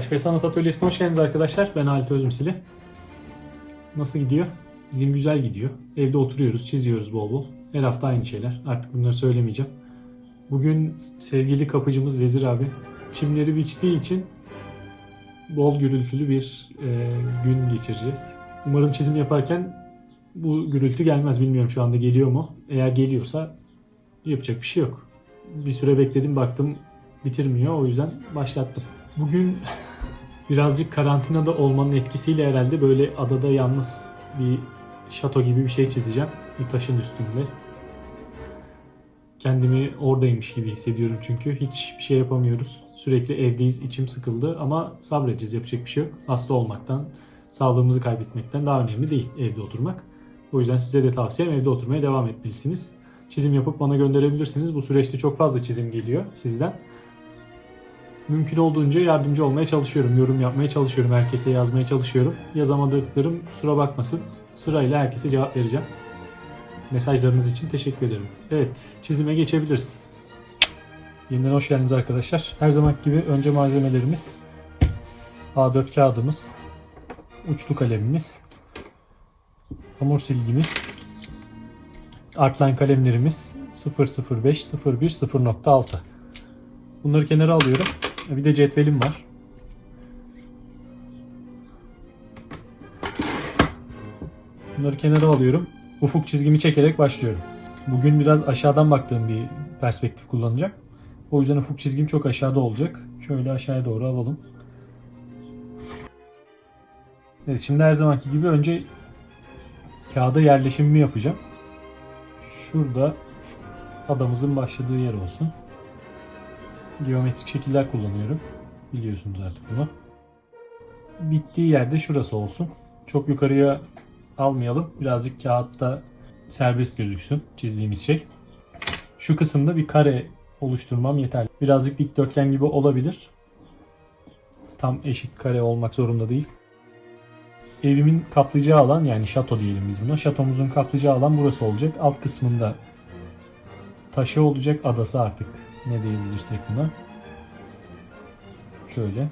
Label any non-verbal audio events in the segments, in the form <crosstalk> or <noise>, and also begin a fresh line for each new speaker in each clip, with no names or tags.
HP Sanat Atölyesi'ne hoş geldiniz arkadaşlar. Ben Halit Özmüsili. Nasıl gidiyor? Bizim güzel gidiyor. Evde oturuyoruz, çiziyoruz bol bol. Her hafta aynı şeyler. Artık bunları söylemeyeceğim. Bugün sevgili kapıcımız Vezir abi çimleri biçtiği için bol gürültülü bir e, gün geçireceğiz. Umarım çizim yaparken bu gürültü gelmez. Bilmiyorum şu anda geliyor mu. Eğer geliyorsa yapacak bir şey yok. Bir süre bekledim baktım bitirmiyor. O yüzden başlattım. Bugün birazcık karantinada olmanın etkisiyle herhalde böyle adada yalnız bir şato gibi bir şey çizeceğim. Bir taşın üstünde. Kendimi oradaymış gibi hissediyorum çünkü hiçbir şey yapamıyoruz. Sürekli evdeyiz, içim sıkıldı ama sabredeceğiz yapacak bir şey yok. Hasta olmaktan, sağlığımızı kaybetmekten daha önemli değil evde oturmak. O yüzden size de tavsiyem evde oturmaya devam etmelisiniz. Çizim yapıp bana gönderebilirsiniz. Bu süreçte çok fazla çizim geliyor sizden. Mümkün olduğunca yardımcı olmaya çalışıyorum. Yorum yapmaya çalışıyorum. Herkese yazmaya çalışıyorum. Yazamadıklarım kusura bakmasın. Sırayla herkese cevap vereceğim. Mesajlarınız için teşekkür ederim. Evet, çizime geçebiliriz. Yeniden hoş geldiniz arkadaşlar. Her zaman gibi önce malzemelerimiz A4 kağıdımız, uçlu kalemimiz, hamur silgimiz, Artline kalemlerimiz 005, 01, 0.6. Bunları kenara alıyorum. Bir de cetvelim var. Bunları kenara alıyorum. Ufuk çizgimi çekerek başlıyorum. Bugün biraz aşağıdan baktığım bir perspektif kullanacak. O yüzden ufuk çizgim çok aşağıda olacak. Şöyle aşağıya doğru alalım. Evet şimdi her zamanki gibi önce kağıda yerleşimimi yapacağım. Şurada adamızın başladığı yer olsun. Geometrik şekiller kullanıyorum. Biliyorsunuz artık bunu. Bittiği yerde şurası olsun. Çok yukarıya almayalım. Birazcık kağıtta serbest gözüksün çizdiğimiz şey. Şu kısımda bir kare oluşturmam yeterli. Birazcık dikdörtgen gibi olabilir. Tam eşit kare olmak zorunda değil. Evimin kaplayacağı alan yani şato diyelim biz buna. Şatomuzun kaplayacağı alan burası olacak. Alt kısmında taşı olacak adası artık ne diyebilirsek buna. Şöyle.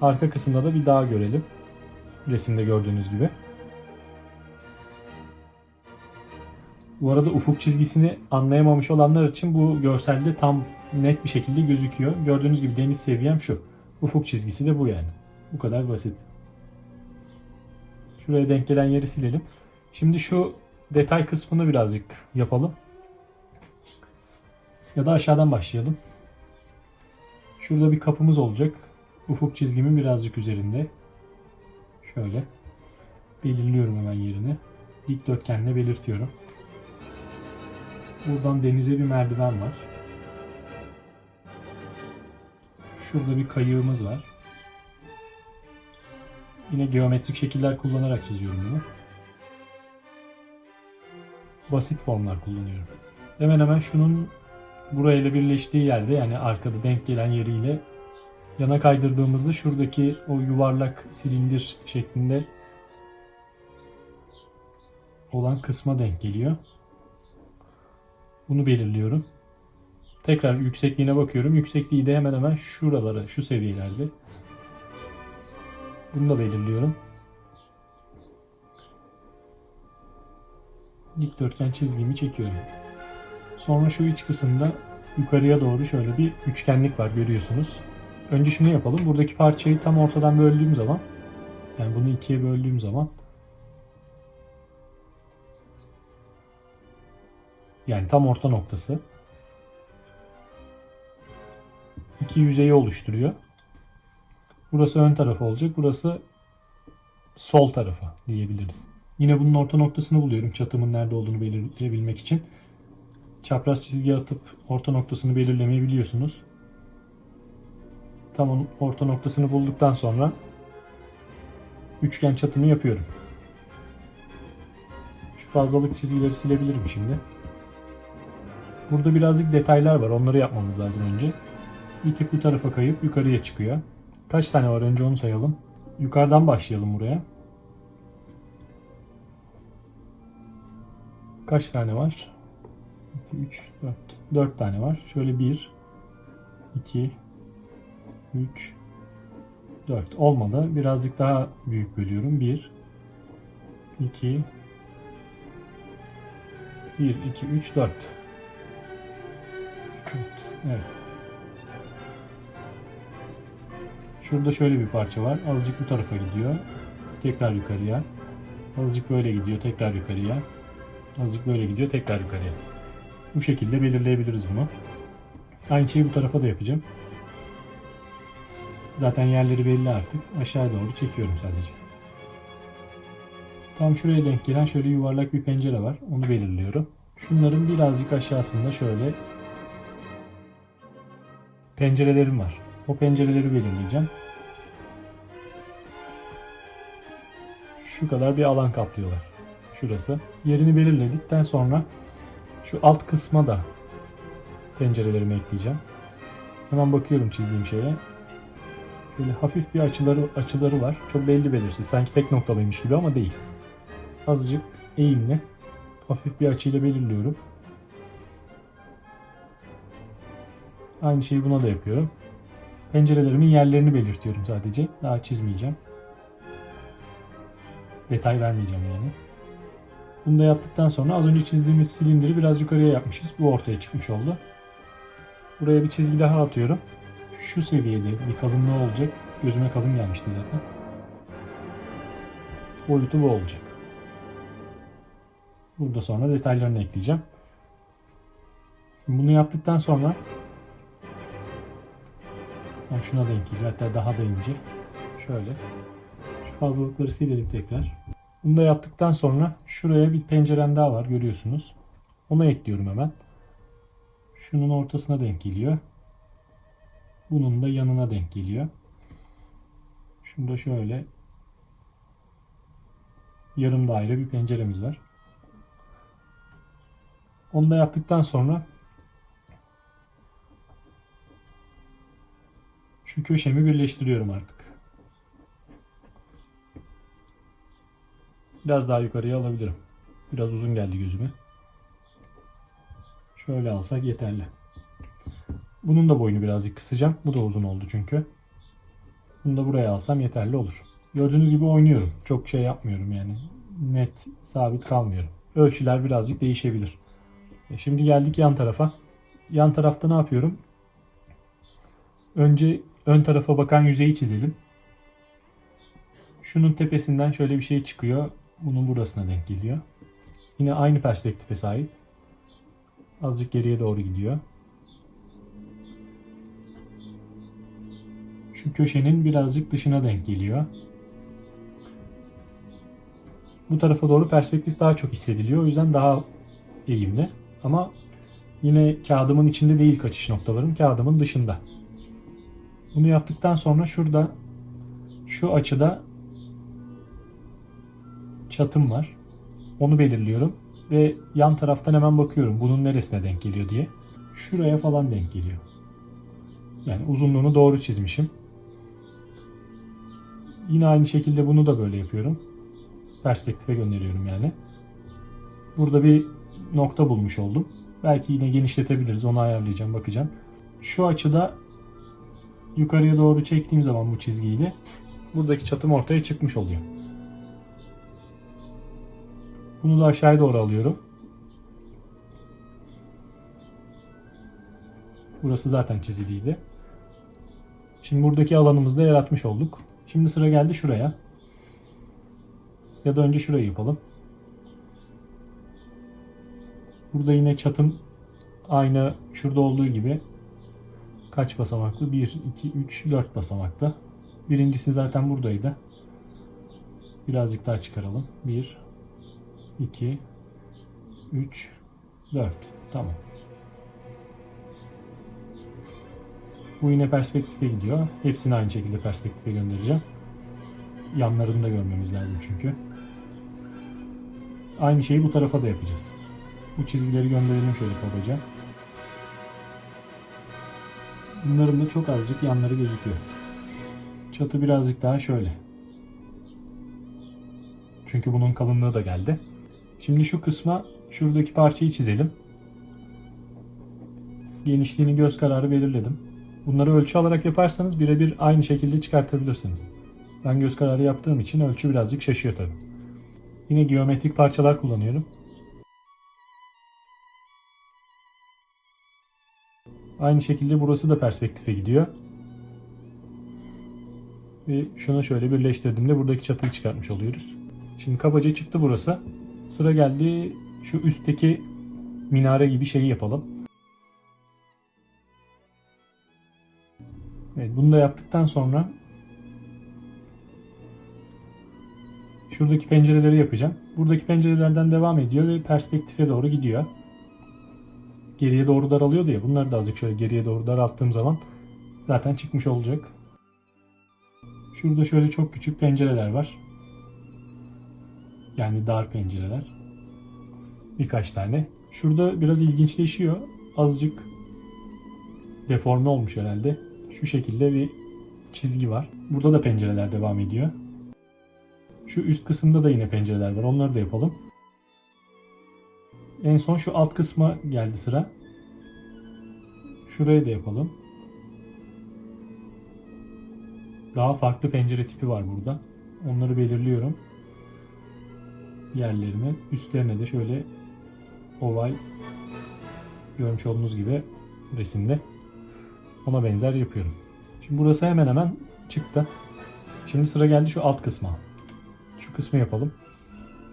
Arka kısımda da bir dağ görelim. Resimde gördüğünüz gibi. Bu arada ufuk çizgisini anlayamamış olanlar için bu görselde tam net bir şekilde gözüküyor. Gördüğünüz gibi deniz seviyem şu. Ufuk çizgisi de bu yani. Bu kadar basit. Şuraya denk gelen yeri silelim. Şimdi şu detay kısmını birazcık yapalım. Ya da aşağıdan başlayalım. Şurada bir kapımız olacak. Ufuk çizgimin birazcık üzerinde. Şöyle. Belirliyorum hemen yerini. Dikdörtgenle belirtiyorum. Buradan denize bir merdiven var. Şurada bir kayığımız var. Yine geometrik şekiller kullanarak çiziyorum bunu. Basit formlar kullanıyorum. Hemen hemen şunun burayla birleştiği yerde yani arkada denk gelen yeriyle yana kaydırdığımızda şuradaki o yuvarlak silindir şeklinde olan kısma denk geliyor. Bunu belirliyorum. Tekrar yüksekliğine bakıyorum. Yüksekliği de hemen hemen şuralara, şu seviyelerde. Bunu da belirliyorum. Dikdörtgen çizgimi çekiyorum. Sonra şu iç kısımda yukarıya doğru şöyle bir üçgenlik var görüyorsunuz. Önce şunu yapalım. Buradaki parçayı tam ortadan böldüğüm zaman yani bunu ikiye böldüğüm zaman yani tam orta noktası iki yüzeyi oluşturuyor. Burası ön tarafı olacak. Burası sol tarafı diyebiliriz. Yine bunun orta noktasını buluyorum çatımın nerede olduğunu belirleyebilmek için. Çapraz çizgi atıp orta noktasını belirlemeyi biliyorsunuz. Tam onun orta noktasını bulduktan sonra üçgen çatımı yapıyorum. Şu fazlalık çizgileri silebilirim şimdi. Burada birazcık detaylar var. Onları yapmamız lazım önce. Bir tık bu tarafa kayıp yukarıya çıkıyor. Kaç tane var önce onu sayalım. Yukarıdan başlayalım buraya. Kaç tane var? 2, 3, 4. 4 tane var. Şöyle 1, 2, 3, 4 olmadı. Birazcık daha büyük bölüyorum. 1 2 1 2 3 4 Evet. Şurada şöyle bir parça var. Azıcık bu tarafa gidiyor. Tekrar yukarıya. Azıcık böyle gidiyor. Tekrar yukarıya. Azıcık böyle gidiyor. Tekrar yukarıya. Bu şekilde belirleyebiliriz bunu. Aynı şeyi bu tarafa da yapacağım. Zaten yerleri belli artık. Aşağı doğru çekiyorum sadece. Tam şuraya denk gelen şöyle yuvarlak bir pencere var. Onu belirliyorum. Şunların birazcık aşağısında şöyle pencerelerim var. O pencereleri belirleyeceğim. Şu kadar bir alan kaplıyorlar. Şurası. Yerini belirledikten sonra şu alt kısma da pencerelerimi ekleyeceğim. Hemen bakıyorum çizdiğim şeye. Şöyle hafif bir açıları açıları var. Çok belli belirsiz. Sanki tek noktalıymış gibi ama değil. Azıcık eğimli. Hafif bir açıyla belirliyorum. Aynı şeyi buna da yapıyorum. Pencerelerimin yerlerini belirtiyorum sadece. Daha çizmeyeceğim. Detay vermeyeceğim yani. Bunu da yaptıktan sonra az önce çizdiğimiz silindiri biraz yukarıya yapmışız. Bu ortaya çıkmış oldu. Buraya bir çizgi daha atıyorum. Şu seviyede bir kalınlığı olacak. Gözüme kalın gelmişti zaten. Boyutu bu olacak. Burada sonra detaylarını ekleyeceğim. Bunu yaptıktan sonra Tam şuna denk geliyor. Hatta daha da ince. Şöyle. Şu fazlalıkları silelim tekrar. Bunu da yaptıktan sonra şuraya bir pencerem daha var görüyorsunuz. Onu ekliyorum hemen. Şunun ortasına denk geliyor. Bunun da yanına denk geliyor. Şunda şöyle yarım daire bir penceremiz var. Onu da yaptıktan sonra Şu köşemi birleştiriyorum artık. Biraz daha yukarıya alabilirim. Biraz uzun geldi gözüme. Şöyle alsak yeterli. Bunun da boyunu birazcık kısacağım. Bu da uzun oldu çünkü. Bunu da buraya alsam yeterli olur. Gördüğünüz gibi oynuyorum. Çok şey yapmıyorum yani. Net, sabit kalmıyorum. Ölçüler birazcık değişebilir. E şimdi geldik yan tarafa. Yan tarafta ne yapıyorum? Önce ön tarafa bakan yüzeyi çizelim. Şunun tepesinden şöyle bir şey çıkıyor. Bunun burasına denk geliyor. Yine aynı perspektife sahip. Azıcık geriye doğru gidiyor. Şu köşenin birazcık dışına denk geliyor. Bu tarafa doğru perspektif daha çok hissediliyor. O yüzden daha eğimli. Ama yine kağıdımın içinde değil kaçış noktalarım. Kağıdımın dışında. Bunu yaptıktan sonra şurada şu açıda çatım var. Onu belirliyorum ve yan taraftan hemen bakıyorum bunun neresine denk geliyor diye. Şuraya falan denk geliyor. Yani uzunluğunu doğru çizmişim. Yine aynı şekilde bunu da böyle yapıyorum. Perspektife gönderiyorum yani. Burada bir nokta bulmuş oldum. Belki yine genişletebiliriz. Onu ayarlayacağım, bakacağım. Şu açıda yukarıya doğru çektiğim zaman bu çizgiyle <laughs> buradaki çatım ortaya çıkmış oluyor. Bunu da aşağıya doğru alıyorum. Burası zaten çiziliydi. Şimdi buradaki alanımızı da yaratmış olduk. Şimdi sıra geldi şuraya. Ya da önce şurayı yapalım. Burada yine çatım aynı şurada olduğu gibi kaç basamaklı? 1, 2, 3, 4 basamaklı. Birincisi zaten buradaydı. Birazcık daha çıkaralım. 1, 2, 3, 4. Tamam. Bu yine perspektife gidiyor. Hepsini aynı şekilde perspektife göndereceğim. Yanlarını da görmemiz lazım çünkü. Aynı şeyi bu tarafa da yapacağız. Bu çizgileri gönderelim şöyle kabaca. Bunların da çok azıcık yanları gözüküyor. Çatı birazcık daha şöyle. Çünkü bunun kalınlığı da geldi. Şimdi şu kısma şuradaki parçayı çizelim. Genişliğini göz kararı belirledim. Bunları ölçü alarak yaparsanız birebir aynı şekilde çıkartabilirsiniz. Ben göz kararı yaptığım için ölçü birazcık şaşıyor tabii. Yine geometrik parçalar kullanıyorum. Aynı şekilde burası da perspektife gidiyor. Ve şunu şöyle birleştirdiğimde buradaki çatıyı çıkartmış oluyoruz. Şimdi kabaca çıktı burası. Sıra geldi şu üstteki minare gibi şeyi yapalım. Evet, bunu da yaptıktan sonra şuradaki pencereleri yapacağım. Buradaki pencerelerden devam ediyor ve perspektife doğru gidiyor. Geriye doğru daralıyordu ya. Bunları da azıcık şöyle geriye doğru daralttığım zaman zaten çıkmış olacak. Şurada şöyle çok küçük pencereler var. Yani dar pencereler. Birkaç tane. Şurada biraz ilginçleşiyor. Azıcık deforme olmuş herhalde. Şu şekilde bir çizgi var. Burada da pencereler devam ediyor. Şu üst kısımda da yine pencereler var. Onları da yapalım. En son şu alt kısma geldi sıra. Şurayı da yapalım. Daha farklı pencere tipi var burada. Onları belirliyorum. Yerlerine, üstlerine de şöyle oval görmüş olduğunuz gibi resimde ona benzer yapıyorum. Şimdi burası hemen hemen çıktı. Şimdi sıra geldi şu alt kısma. Şu kısmı yapalım.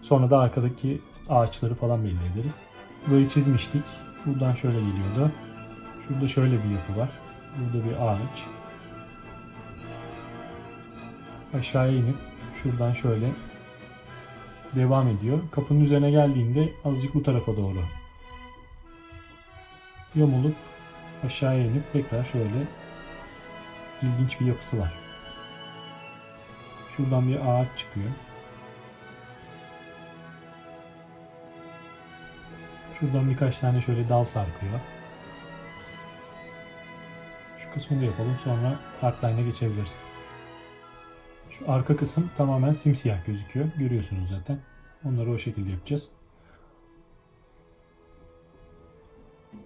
Sonra da arkadaki ağaçları falan belli ederiz. Burayı çizmiştik. Buradan şöyle geliyordu. Şurada şöyle bir yapı var. Burada bir ağaç. Aşağıya inip şuradan şöyle devam ediyor. Kapının üzerine geldiğinde azıcık bu tarafa doğru yamulup aşağıya inip tekrar şöyle ilginç bir yapısı var. Şuradan bir ağaç çıkıyor. Şuradan birkaç tane şöyle dal sarkıyor. Şu kısmını da yapalım sonra artline'a geçebiliriz. Şu arka kısım tamamen simsiyah gözüküyor. Görüyorsunuz zaten. Onları o şekilde yapacağız.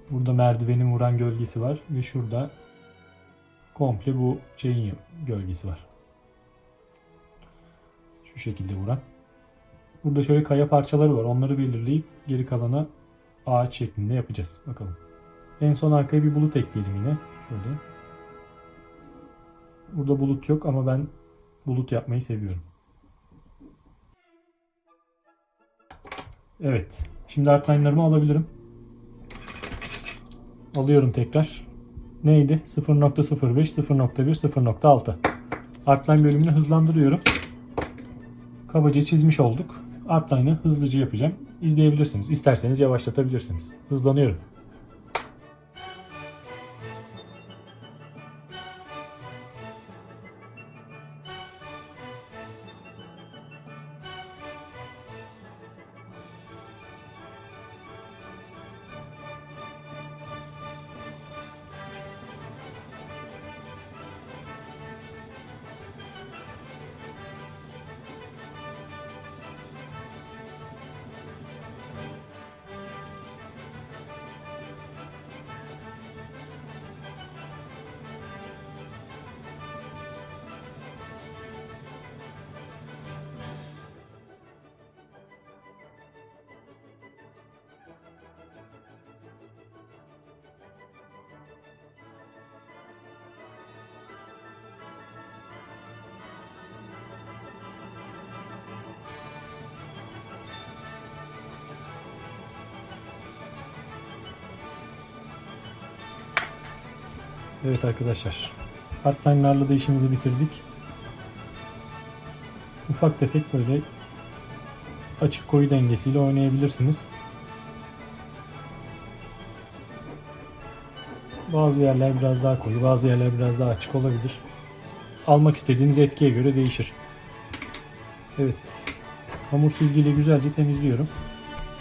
Burada merdivenin vuran gölgesi var ve şurada komple bu şeyin gölgesi var. Şu şekilde vuran. Burada şöyle kaya parçaları var. Onları belirleyip geri kalanı ağaç şeklinde yapacağız. Bakalım. En son arkaya bir bulut ekleyelim yine. Şöyle. Burada bulut yok ama ben bulut yapmayı seviyorum. Evet. Şimdi artline'larımı alabilirim. Alıyorum tekrar. Neydi? 0.05, 0.1, 0.6. Artline bölümünü hızlandırıyorum. Kabaca çizmiş olduk. Artline'ı hızlıca yapacağım. İzleyebilirsiniz. İsterseniz yavaşlatabilirsiniz. Hızlanıyorum. Evet arkadaşlar. Artline'larla da işimizi bitirdik. Ufak tefek böyle açık koyu dengesiyle oynayabilirsiniz. Bazı yerler biraz daha koyu, bazı yerler biraz daha açık olabilir. Almak istediğiniz etkiye göre değişir. Evet. Hamur silgiyle güzelce temizliyorum.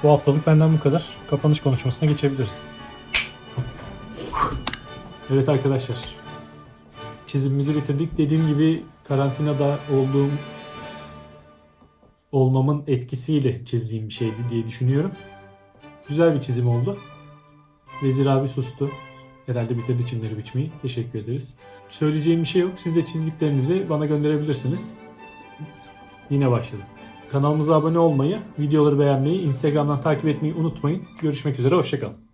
Bu haftalık benden bu kadar. Kapanış konuşmasına geçebiliriz. Evet arkadaşlar. Çizimimizi bitirdik. Dediğim gibi karantinada olduğum olmamın etkisiyle çizdiğim bir şeydi diye düşünüyorum. Güzel bir çizim oldu. Vezir abi sustu. Herhalde bitirdi çimleri biçmeyi. Teşekkür ederiz. Söyleyeceğim bir şey yok. Siz de çizdiklerinizi bana gönderebilirsiniz. Yine başladım. Kanalımıza abone olmayı, videoları beğenmeyi, Instagram'dan takip etmeyi unutmayın. Görüşmek üzere, hoşçakalın.